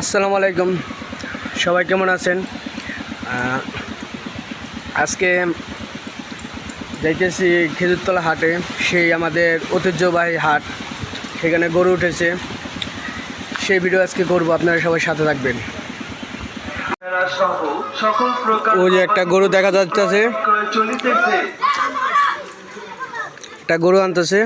আসসালামু আলাইকুম। সবাই কেমন আছেন? আজকে যাইতেছি খেজুরতলা হাটে সেই আমাদের ঐতিহ্যবাহী হাট। সেখানে গরু উঠেছে। সেই ভিডিও আজকে করব আপনারা সবাই সাথে থাকবেন। সহ সকল প্রকার ও যে একটা গরু দেখা যাচ্ছে। একটা গরু আনতেছে।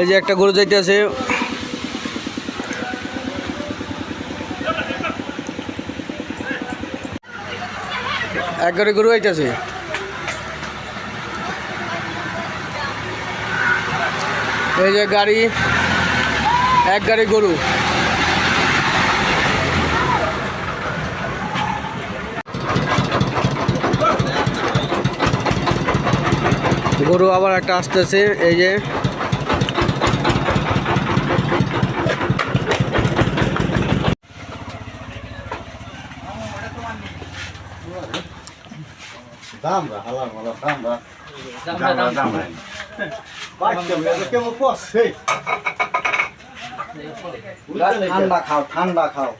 এই যে একটা গরু যাইতেছে এক গাড়ি গরু আইতেছে এই যে গাড়ি, এক গাড়ি গরু। গরু আবার একটা আসতেছে এই যে। ঠান্ডা খাও ঠান্ডা খাও।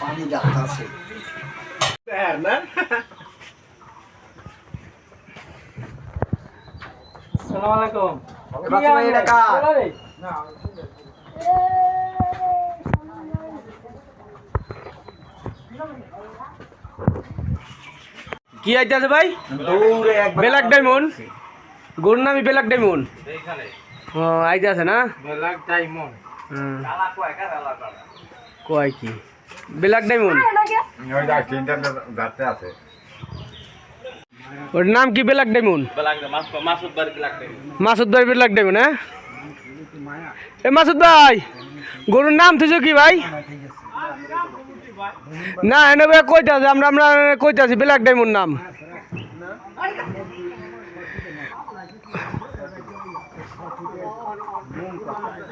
পানি যা আছে। কি আইতেছে ভাই? Black diamond. গরুর নামি বেলাক ডায়মন্ড। ও আইতেছে না? হুম। কয় কি? Black diamond. আছে। ওর নাম কি? Black diamond? মাসুদ ভাই বেলাক ডায়মন্ড। হ্যাঁ? এ মাসুদ ভাই গরুর নাম তুই কি ভাই? না এনে ভাই কইতে আছে আমরা আমরা কইতে আছি বেলাক ডায়মন্ড নাম।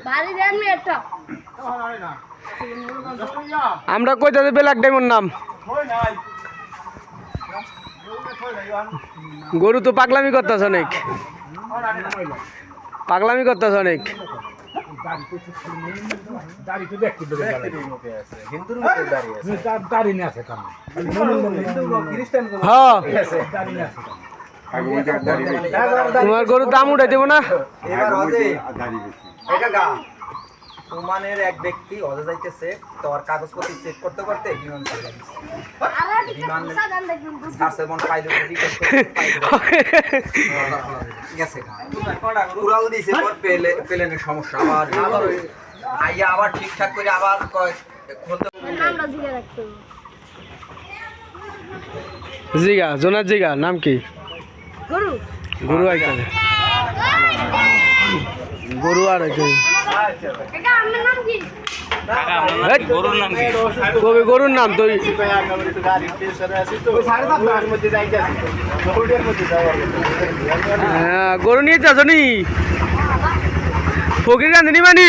বাড়ি দেন মেয়েটা আমরা কইতে আছি বেলাক ডায়মন্ড নাম। গরু তো পাগলামি করতেছে অনেক। পাগলামি করতেছে অনেক। হ্যাঁ। তোমার গরু দাম উঠাই দেবো না? ওমানের এক ব্যক্তি হজে যাইতেছে তোর কাগজপত্র চেক করতে করতে বিমান দিছে বিমান মন পাইলো গেছে পর পেলে প্লেনের সমস্যা আবার আবার আইয়া আবার ঠিকঠাক করে আবার কয় খুলতে। জিগা জোনার জিগা নাম কি? গরু। গরু আইতাছে। গরু আর আছে কি? গরুর নাম কবি গরুর নাম তুই হ্যাঁ, গরু নিয়ে যাচ্ছ নি। ফকির গান্ধী মানি?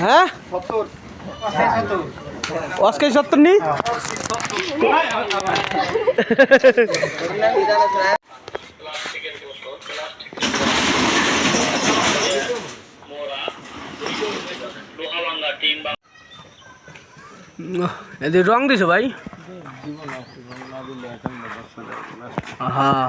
হ্যাঁ আজকে সত্তর নি এদের রং দিছো ভাই হ্যাঁ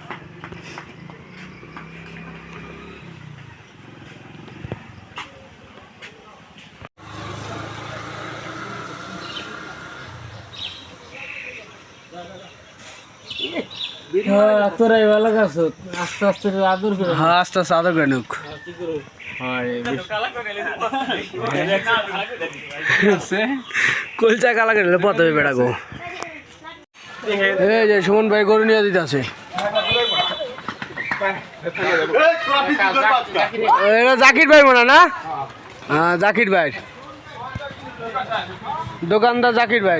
তোরাই ভালো আছো। আস্তে আস্তে আদর করে হ্যাঁ আস্তে আস্তে আদর করে নুক কলচা কালা করে পথ হবে বেড়া গো। এই যে সুমন ভাই গরু নিয়ে দিতে আছে এটা জাকির ভাই মনে না? হ্যাঁ জাকির ভাই। দোকানদার জাকির ভাই।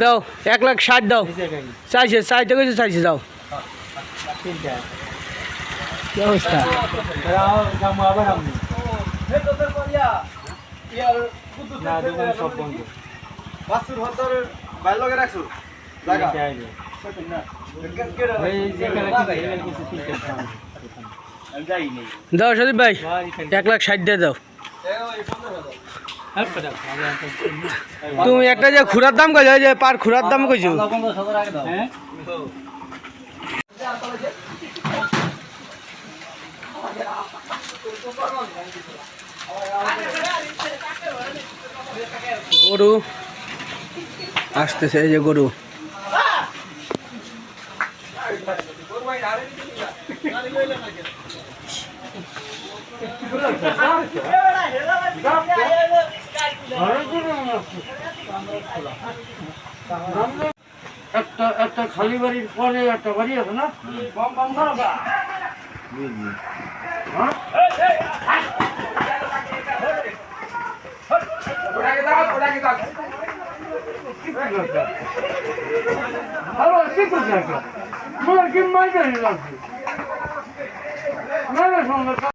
দাও এক লাখ ষাট দাও। চাইছে চাইতে গেছে চাইছে দাও কি অবস্থা? বাসুর হতর বাইর লগে রাখছু? জায়গা? দাও সদীপ ভাই, এক লাখ ষাট দিয়ে দাও। তুমি একটা যে খুরার দাম কইছো যে পার খুরার দাম কইছো। গরু। আসতেছে এই যে গরু। একটা একটা খালি বাড়ির পরে একটা বাড়ি আছে না? কি করছে একটা কি মাইকে লাগছে না না সঙ্গে